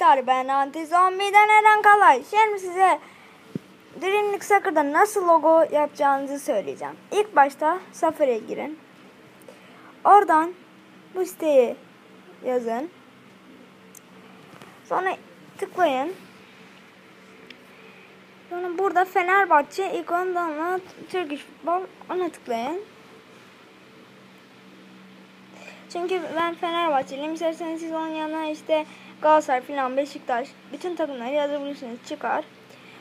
arkadaşlar ben Anti Zombi'den Eren Kalay. Şimdi size Dreamlink Soccer'da nasıl logo yapacağınızı söyleyeceğim. İlk başta Safari'ye girin. Oradan bu siteyi yazın. Sonra tıklayın. Sonra burada Fenerbahçe ikondan Turkish Futbol ona tıklayın. Çünkü ben Fenerbahçeliyim. İsterseniz siz onun yanına işte Galatasaray falan Beşiktaş bütün takımları yazabilirsiniz. Çıkar.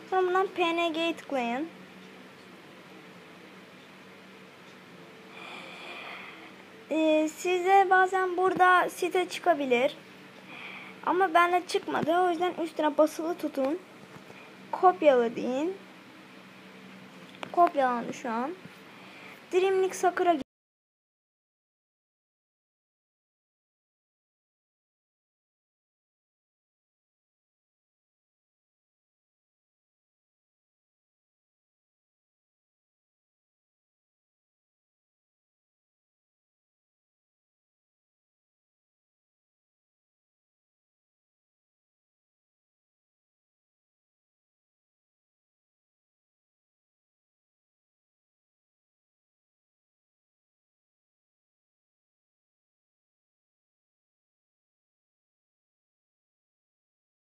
Sonra bundan PNG'ye tıklayın. Ee, size bazen burada site çıkabilir. Ama bende çıkmadı. O yüzden üstüne basılı tutun. Kopyala deyin. Kopyalandı şu an. Dreamlink Sakura